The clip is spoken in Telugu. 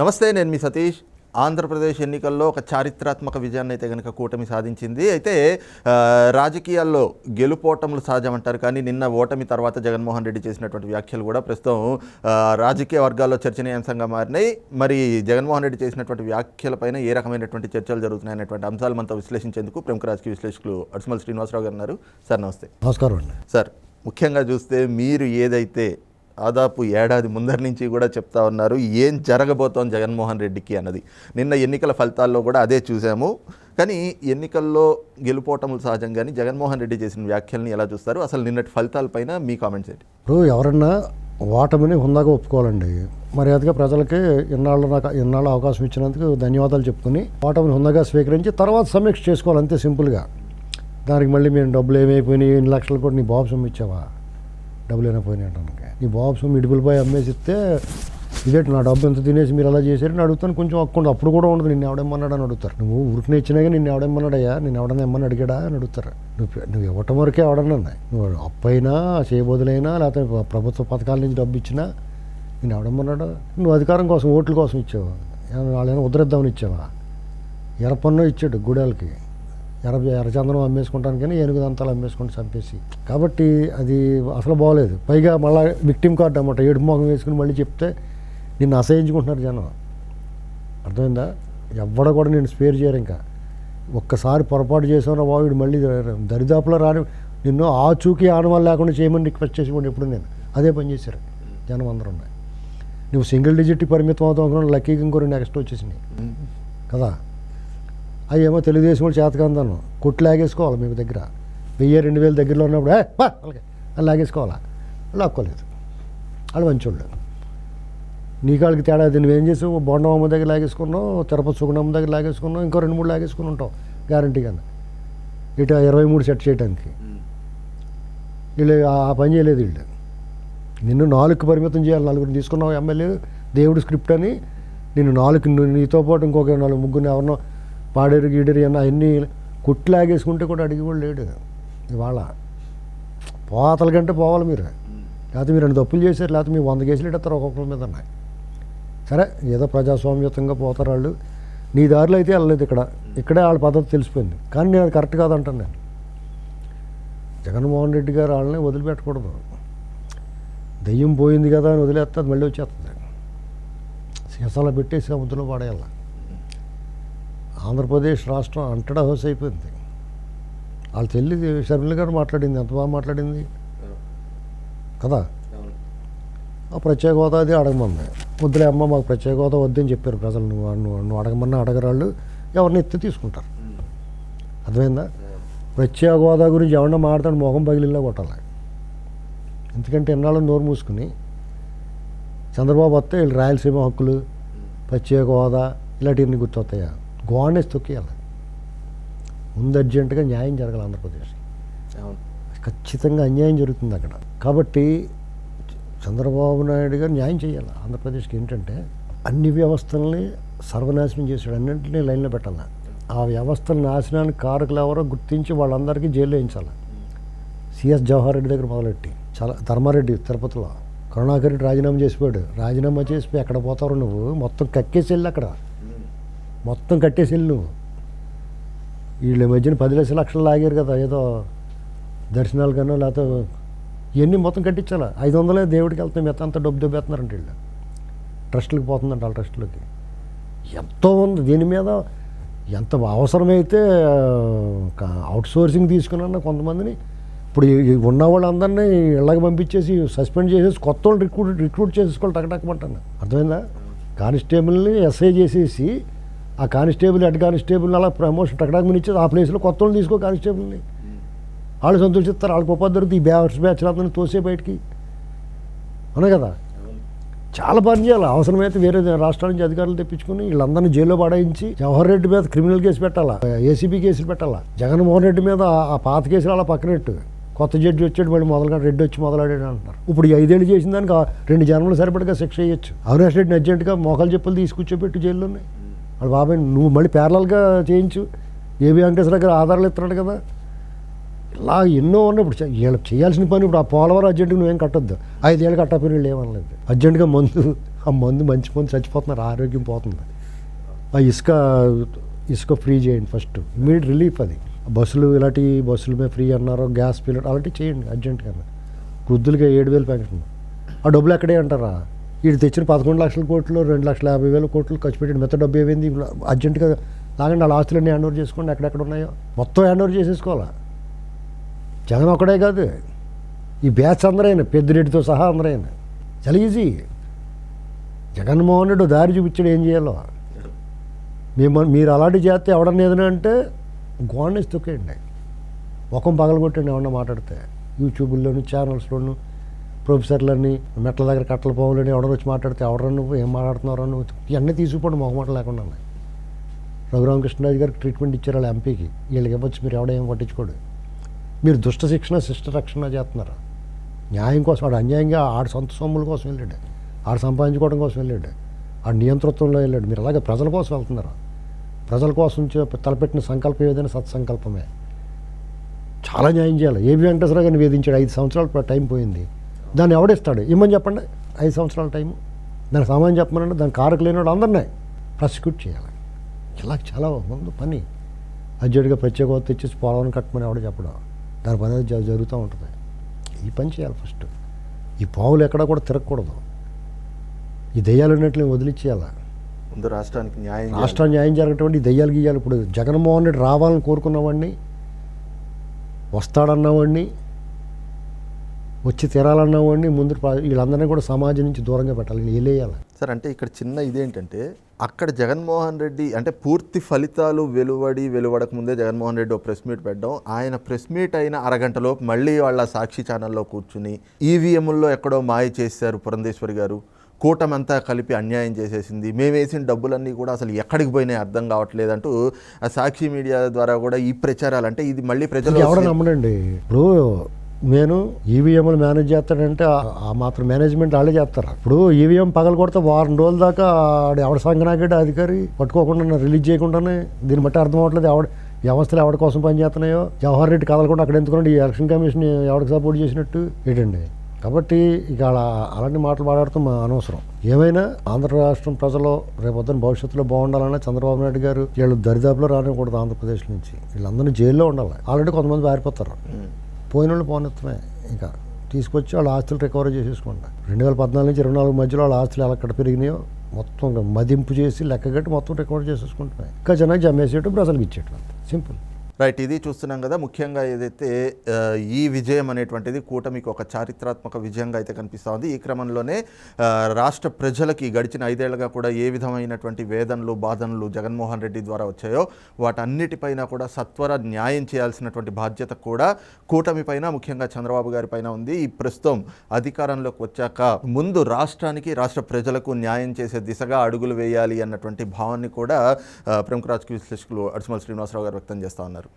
నమస్తే నేను మీ సతీష్. ఆంధ్రప్రదేశ్ ఎన్నికల్లో ఒక చారిత్రాత్మక విజయాన్ని అయితే కనుక కూటమి సాధించింది. అయితే రాజకీయాల్లో గెలుపోటములు సహజమంటారు కానీ నిన్న ఓటమి తర్వాత జగన్మోహన్ రెడ్డి చేసినటువంటి వ్యాఖ్యలు కూడా ప్రస్తుతం రాజకీయ వర్గాల్లో చర్చనీయాంశంగా మారినాయి. మరి జగన్మోహన్ రెడ్డి చేసినటువంటి వ్యాఖ్యలపైన ఏ రకమైనటువంటి చర్చలు జరుగుతున్నాయి అనేటువంటి అంశాలు మనతో విశ్లేషించేందుకు ప్రముఖ రాజకీయ విశ్లేషకులు అడుసుమల్ శ్రీనివాసరావు గారు ఉన్నారు. సార్ నమస్తే. నమస్కారం అండి. సార్ ముఖ్యంగా చూస్తే మీరు ఏదైతే దాదాపు ఏడాది ముందరి నుంచి కూడా చెప్తా ఉన్నారు ఏం జరగబోతోంది జగన్మోహన్ రెడ్డికి అన్నది. నిన్న ఎన్నికల ఫలితాల్లో కూడా అదే చూసాము. కానీ ఎన్నికల్లో గెలుపోవటములు సహజం కానీ జగన్మోహన్ రెడ్డి చేసిన వ్యాఖ్యల్ని ఎలా చూస్తారు? అసలు నిన్నటి ఫలితాలపైన మీ కామెంట్స్ ఏంటి? ఇప్పుడు ఎవరన్నా ఓటమిని హుందాగా ఒప్పుకోవాలండి. మర్యాదగా ప్రజలకి ఇన్నాళ్ళు నాకు ఇన్నాళ్ళు అవకాశం ఇచ్చినందుకు ధన్యవాదాలు చెప్పుకుని ఓటమిని హుందాగా స్వీకరించి తర్వాత సమీక్ష చేసుకోవాలి అంతే సింపుల్గా. దానికి మళ్ళీ మేము డబ్బులు ఏమైపోయినాయి? ఎన్ని లక్షలు కూడా నీ బాబు సొమ్ము ఇచ్చావా? డబ్బులు ఏమైపోయినాయి అంటానికి నీ బాబు సొమ్ము ఇడుపులు పోయి ఇదేంటి నా డబ్బు ఎంత తినేసి మీరు అలా చేశారని అడుగుతాను కొంచెం అక్కడ అప్పుడు కూడా ఉండదు. నిన్ను ఎవడేమన్నాడు అని అడుగుతారు. నువ్వు ఊరికి ఇచ్చినాగా నిన్ను ఎవడేమన్నాడయ్యా నేను ఎవడన్నా ఇమ్మని అడిగాడా అని అడుగుతారు. నువ్వు నువ్వు ఇవ్వటం వరకే ఎవడన్నా నువ్వు అప్పైనా చేయబోదులైనా లేకపోతే ప్రభుత్వ పథకాల నుంచి డబ్బు ఇచ్చినా నేను ఎవడమ్మన్నాడు నువ్వు అధికారం కోసం ఓట్ల కోసం ఇచ్చావు? వాళ్ళైనా ఉద్ధరిద్దామని ఇచ్చావా? ఎరపన్నో ఇచ్చాడు గుడాలకి. ఎర్ర ఎర్రచందనం అమ్మేసుకుంటానికని ఏనుగు దంతాలు అమ్మేసుకుంటూ చంపేసి. కాబట్టి అది అసలు బాగోలేదు. పైగా మళ్ళీ విక్టిమ్ కార్డు అన్నమాట. ఏడు మొహం వేసుకుని మళ్ళీ చెప్తే నిన్ను అసహించుకుంటున్నారు జనం. అర్థమైందా? ఎవ్వడ కూడా నేను స్పేర్ చేయరు ఇంకా. ఒక్కసారి పొరపాటు చేసావు వాడు మళ్ళీ దరిదాపులో రాని నిన్ను ఆచూకీ ఆనవాళ్ళు లేకుండా చేయమని రిక్వెస్ట్ చేసి ఎప్పుడు నేను. అదే పని చేశారు. జనం అందరూ ఉన్నాయి. నువ్వు సింగిల్ డిజిట్ పరిమితం అవుతావు లక్కీగా ఇంకో నెక్స్ట్ వచ్చేసినాయి. కదా? అవి ఏమో తెలుగుదేశం వాళ్ళు చేతకందాను కొట్లు లాగేసుకోవాలి మీ దగ్గర. వెయ్యి రెండు వేల దగ్గరలో ఉన్నప్పుడు అలాగే. అని లాగేసుకోవాలా? లాక్కోలేదు. వాళ్ళు మంచోళ్ళు. నీ కాళ్ళకి తేడా అది నువ్వేం చేసావు? బొండమ్మ దగ్గర లాగేసుకున్నావు తిరుపతి సుగుణమ్మ దగ్గర లాగేసుకున్నావు ఇంకో రెండు మూడు లాగేసుకుని ఉంటావు గ్యారంటీగా ఇటు ఇరవై మూడు సెట్ చేయడానికి వీళ్ళు ఆ పని చేయలేదు వీళ్ళు. నిన్ను నాలుగు పరిమితం చేయాలి నలుగురిని తీసుకున్నావు ఎమ్మెల్యే. దేవుడు స్క్రిప్ట్ అని. నిన్ను నాలుగు నీతో పాటు ఇంకొక నాలుగు ముగ్గురిని ఎవరినో పాడేరు గీడేరు అన్న అన్ని కుట్లాగేసుకుంటే కూడా అడిగి కూడా లేడు. ఇవాళ పోతల కంటే పోవాలి మీరు. లేకపోతే మీరు రెండు తప్పులు చేశారు లేకపోతే మీ వంద కేసులు ఎడతారు ఒక్కొక్కరి మీద ఉన్నాయి సరే ఏదో ప్రజాస్వామ్యతంగా పోతారు వాళ్ళు. నీ దారిలో అయితే వెళ్ళలేదు ఇక్కడ. ఇక్కడే వాళ్ళ పద్ధతి తెలిసిపోయింది. కానీ నేను అది కరెక్ట్ కాదంటాను నేను. జగన్మోహన్ రెడ్డి గారు వాళ్ళని వదిలిపెట్టకూడదు. దెయ్యం పోయింది కదా అని వదిలేస్తే అది మళ్ళీ వచ్చేస్తుంది. సీసాలో పెట్టేసి సముద్రంలో పడేయాలి. ఆంధ్రప్రదేశ్ రాష్ట్రం అంటడా హౌస్ అయిపోయింది. వాళ్ళ చెల్లి షర్మిల గారు మాట్లాడింది ఎంత బాగా మాట్లాడింది? కదా? ఆ ప్రత్యేక హోదా అది అడగమంది. వద్దులే అమ్మ మాకు ప్రత్యేక హోదా వద్దని చెప్పారు ప్రజలు. నువ్వు నువ్వు నువ్వు అడగమన్నా అడగరాళ్ళు ఎవరిని ఎత్తి తీసుకుంటారు? అర్థమైందా? ప్రత్యేక హోదా గురించి ఎవరన్నా మాట్లాడి మొహం పగిలిలా కొట్టాలి. ఎందుకంటే ఎన్నాళ్ళు నోరు మూసుకుని చంద్రబాబు వస్తే వీళ్ళు రాయలసీమ హక్కులు ప్రత్యేక హోదా ఇలాంటివన్నీ గుర్తొస్తాయా? గోవానేసి తొక్కేయాలి. ముందు అర్జెంటుగా న్యాయం జరగాలి ఆంధ్రప్రదేశ్ ఖచ్చితంగా అన్యాయం జరుగుతుంది అక్కడ. కాబట్టి చంద్రబాబు నాయుడు గారు న్యాయం చేయాలి. ఆంధ్రప్రదేశ్కి ఏంటంటే అన్ని వ్యవస్థల్ని సర్వనాశనం చేశాడు. అన్నింటినీ లైన్లో పెట్టాలి. ఆ వ్యవస్థల నాశనానికి కారకులు ఎవరో గుర్తించి వాళ్ళందరికీ జైల్లో వేయించాలి. సిఎస్ జవహర్ రెడ్డి దగ్గర మొదలెట్టి చాలా ధర్మారెడ్డి తిరుపతిలో కరుణాకర్ రెడ్డి రాజీనామా చేసిపోయాడు. రాజీనామా చేసిపోయి ఎక్కడ పోతావు నువ్వు మొత్తం కక్కేసి వెళ్ళి అక్కడ. మొత్తం కట్టేసి వెళ్ళి. నువ్వు వీళ్ళ మధ్యన పది లక్షల లక్షలు లాగారు కదా ఏదో దర్శనాలు కన్నా లేకపోతే ఇవన్నీ మొత్తం కట్టించాలా? ఐదు వందలే దేవుడికి వెళ్తాం మిగతా అంత డబ్బు దెబ్బేస్తున్నారంట వీళ్ళు. ట్రస్టులకు పోతుందంట వాళ్ళ ట్రస్టులకి. ఎంతో ఉంది దీని మీద. ఎంత అవసరమైతే అవుట్ సోర్సింగ్ తీసుకున్నా కొంతమందిని. ఇప్పుడు ఉన్న వాళ్ళందరినీ ఇళ్ళకి పంపించేసి సస్పెండ్ చేసేసి కొత్త వాళ్ళు రిక్రూట్ రిక్రూట్ చేసేసుకోవాలి టకటకమంటాను అర్థమైందా? కానిస్టేబుల్ని ఎస్ఐ చేసేసి ఆ కానిస్టేబుల్ హెడ్ కానిస్టేబుల్ని అలా ప్రమోషన్ టకటకమని ఇచ్చేది ఆ ప్లేస్లో కొత్త వాళ్ళు తీసుకో కానిస్టేబుల్ని. వాళ్ళు సంతోషిస్తారు వాళ్ళకి ఉపాధి దొరుకుతుంది. ఈ బ్యాచ్ బ్యాచ్ అందరినీ తోసే బయటికి. అవునా కదా? చాలా పని చేయాలి. అవసరమైతే వేరే రాష్ట్రాల నుంచి అధికారులు తెప్పించుకుని వీళ్ళందరినీ జైల్లో పడాయించి జవహర్ రెడ్డి మీద క్రిమినల్ కేసు పెట్టాలా? ఏసీబీ కేసులు పెట్టాలా? జగన్మోహన్ రెడ్డి మీద ఆ- పాత కేసులు అలా పక్కనట్టు కొత్త జడ్జి వచ్చాడు మళ్ళీ మొదలుగా రెడ్డి వచ్చి మొదలాడాడు అంటున్నారు. ఇప్పుడు ఐదేళ్ళు చేసిన దానికి రెండు జన్మలు సరిపడగా శిక్ష చేయొచ్చు అవినాష్ రెడ్డిని అర్జెంటుగా మోకాలు చెప్పులు తీసుకొచ్చేపెట్టు జైల్లోనే. వాళ్ళ బాబాయ్ నువ్వు మళ్ళీ ప్యారలల్గా చేయించు. ఏబి వెంకటేశ్వర దగ్గర ఆధారాలు ఇస్తున్నాడు కదా. ఇలా ఎన్నో ఉన్నాయి ఇప్పుడు. వీళ్ళు చేయాల్సిన పని ఇప్పుడు ఆ పోలవరం అర్జెంటుగా నువ్వేం కట్టొద్దు. ఐదేళ్ళు కట్టకపోయిన వీళ్ళు ఏమనలేదు. అర్జెంటుగా మందు ఆ మందు మంచి మందు చచ్చిపోతున్నారు. ఆరోగ్యం పోతుంది. ఆ ఇసుక ఇసుక ఫ్రీ చేయండి ఫస్ట్. ఇమీడియట్ రిలీఫ్ అది. బస్సులు ఇలాంటి బస్సులు మీద ఫ్రీ అన్నారు గ్యాస్ పిల్లలు అలాంటివి చేయండి అర్జెంట్గా వృద్ధులకి ఏడు వేలు పెంచడం ఆ డబ్బులు ఎక్కడే అంటారా? వీడు తెచ్చిన పదకొండు లక్షల కోట్లు రెండు లక్షల యాభై వేల కోట్లు ఖర్చు పెట్టిన మెత్త డబ్బు ఏమైంది? అర్జెంటుగా లాగండి వాళ్ళ ఆస్తులన్నీ హ్యాండ్ ఓవర్ చేసుకోండి ఎక్కడెక్కడ ఉన్నాయో. మొత్తం హ్యాండ్ ఓవర్ చేసేసుకోవాలా? జగన్ ఒక్కడే కాదు. ఈ బ్యాచ్ అందరైనా పెద్దిరెడ్డితో సహా అందరైనా. చాలా ఈజీ జగన్మోహన్ రెడ్డి దారి చూపించాడు ఏం చేయాలో. మేము మీరు అలాంటి చేస్తే ఎవడన్నా ఏదైనా అంటే గోడనేసి తొక్కేయండి. ముఖం పగలగొట్టండి ఎవరన్నా మాట్లాడితే. యూట్యూబ్లోను ఛానల్స్లోను ప్రొఫెసర్లని మెట్ల దగ్గర కట్టల పోవాలని ఎవడన్నా వచ్చి మాట్లాడితే ఎవడరా నువ్వు ఏం మాట్లాడుతున్నావు నువ్వు ఇవన్నీ తీసుకుపోండి మొహమాట లేకుండా రఘురామకృష్ణరాజు గారికి ట్రీట్మెంట్ ఇచ్చారు వాళ్ళ ఎంపీకి. వీళ్ళకి ఇవ్వచ్చు మీరు ఎవడేం పట్టించుకోడు. మీరు దుష్ట శిక్షణ శిష్ట రక్షణ చేస్తున్నారు? న్యాయం కోసం వాడు అన్యాయంగా ఆడ సొంత సొమ్ముల కోసం వెళ్ళాడు. ఆడు సంపాదించుకోవడం కోసం వెళ్ళాడు. ఆడు నియంతృత్వంలో వెళ్ళాడు. మీరు అలాగే ప్రజల కోసం వెళ్తున్నారు? ప్రజల కోసం తలపెట్టిన సంకల్పం ఏదైనా సత్సంకల్పమే. చాలా న్యాయం చేయాలి. ఏబి వెంకటేశ్వర గారిని వేధించాడు? ఐదు సంవత్సరాలు టైం పోయింది. దాన్ని ఎవడిస్తాడు? ఇమ్మని చెప్పండి. ఐదు సంవత్సరాల టైము. దానికి సామాన్ చెప్పమనండి. దాని కారకు లేనివాడు అందరినీ ప్రాసిక్యూట్ చేయాలి. ఇలా చాలా ముందు పని. అర్జెంటుగా ప్రత్యేక హోదా తెచ్చేసి పోలవరం కట్టమని ఎవడో చెప్పడం. దాని పని అది జరుగుతూ ఉంటుంది. ఈ పని చేయాలి ఫస్ట్. ఈ పావులు ఎక్కడా కూడా తిరగకూడదు. ఈ దెయ్యాలు ఉన్నట్లు వదిలిచ్చేయాలి. ముందు రాష్ట్రానికి న్యాయం చేయాలి. రాష్ట్రం న్యాయం జరగటువంటి ఈ దెయ్యాలు గీయాలి ఇప్పుడు జగన్మోహన్ రెడ్డి రావాలని కోరుకున్నవాడిని వస్తాడన్నవాడిని వచ్చి తీరాలన్నవాడిని ముందు పా- వీళ్ళందరినీ కూడా సమాజం నుంచి దూరంగా పెట్టాలి వీళ్ళు వెళ్ళేయాలి సార్ అంటే ఇక్కడ చిన్న ఇదేంటంటే అక్కడ జగన్మోహన్ రెడ్డి అంటే పూర్తి ఫలితాలు వెలువడి వెలువడక ముందే జగన్మోహన్ రెడ్డి ఒక ప్రెస్ మీట్ పెట్టడం ఆయన ప్రెస్ మీట్ అయిన అరగంటలోపు మళ్ళీ వాళ్ళ సాక్షి ఛానల్లో కూర్చుని ఈవీఎంల్లో ఎక్కడో మాయ చేశారు పురంధేశ్వరి గారు. కూటమంతా కలిపి అన్యాయం చేసేసింది. మేము వేసిన డబ్బులన్నీ కూడా అసలు ఎక్కడికి పోయినాయి అర్థం కావట్లేదు అంటూ ఆ సాక్షి మీడియా ద్వారా కూడా ఈ ప్రచారాలు అంటే ఇది మళ్ళీ ప్రజలు ఎవడ నమ్మడండి. ఇప్పుడు నేను ఈవీఎంలు మేనేజ్ చేస్తాడంటే ఆ- మాత్రం మేనేజ్మెంట్ వాళ్ళే చేస్తారు. ఇప్పుడు ఈవీఎం పగల కొడితే వారం రోజుల దాకా ఆవిడ ఎవడ సంగనాగడ్డ అధికారి పట్టుకోకుండా రిలీజ్ చేయకుండానే దీన్ని బట్టి అర్థం అవ్వట్లేదు ఆవిడ వ్యవస్థలు ఎవరి కోసం పనిచేస్తున్నాయో జవహర్ రెడ్డి కదలకుండా అక్కడ ఎందుకున్నాడు ఈ ఎలక్షన్ కమిషన్ ఎవరికి సపోర్ట్ చేసినట్టు? ఏంటండి? కాబట్టి ఇక అలా అలాంటి మాటలు మాట్లాడటం మా అనవసరం. ఏమైనా ఆంధ్ర రాష్ట్రం ప్రజలు రేపొద్దున భవిష్యత్తులో బాగుండాలన్నా చంద్రబాబు నాయుడు గారు వీళ్ళు దరిదాపులో రానివ్వకూడదు ఆంధ్రప్రదేశ్ నుంచి. వీళ్ళందరూ జైల్లో ఉండాలి. ఆల్రెడీ కొంతమంది పారిపోతారు. పోయిన వాళ్ళు పోనెత్తమే ఇంకా. తీసుకొచ్చి వాళ్ళ ఆస్తులు రికవర్ చేసేసుకోండి రెండు వేల పద్నాలుగు నుంచి ఇరవై నాలుగు మధ్యలో వాళ్ళ ఆస్తులు ఎలా ఎక్కడ పెరిగినాయో మొత్తం మదింపు చేసి లెక్కగట్టి మొత్తం రికవర్ చేసేసుకుంటున్నాయి ఇంకా జనానికి జమ్మేసేయటం ప్రజలకు ఇచ్చేయటం సింపుల్. రైట్ ఇది చూస్తున్నాం కదా ముఖ్యంగా ఏదైతే ఈ విజయం అనేటువంటిది కూటమికి ఒక చారిత్రాత్మక విజయంగా అయితే కనిపిస్తూ ఉంది. ఈ క్రమంలోనే రాష్ట్ర ప్రజలకి గడిచిన ఐదేళ్ళుగా కూడా ఏ విధమైనటువంటి వేదనలు బాధనలు జగన్మోహన్ రెడ్డి ద్వారా వచ్చాయో వాటన్నిటిపైన కూడా సత్వర న్యాయం చేయాల్సినటువంటి బాధ్యత కూడా కూటమి పైన ముఖ్యంగా చంద్రబాబు గారి పైన ఉంది. ఈ ప్రస్తుతం అధికారంలోకి వచ్చాక ముందు రాష్ట్రానికి రాష్ట్ర ప్రజలకు న్యాయం చేసే దిశగా అడుగులు వేయాలి అన్నటువంటి భావాన్ని కూడా ప్రముఖ రాజకీయ విశ్లేషకులు అడిసిమల్ శ్రీనివాసరావు గారు వ్యక్తం చేస్తూ ఉన్నారు.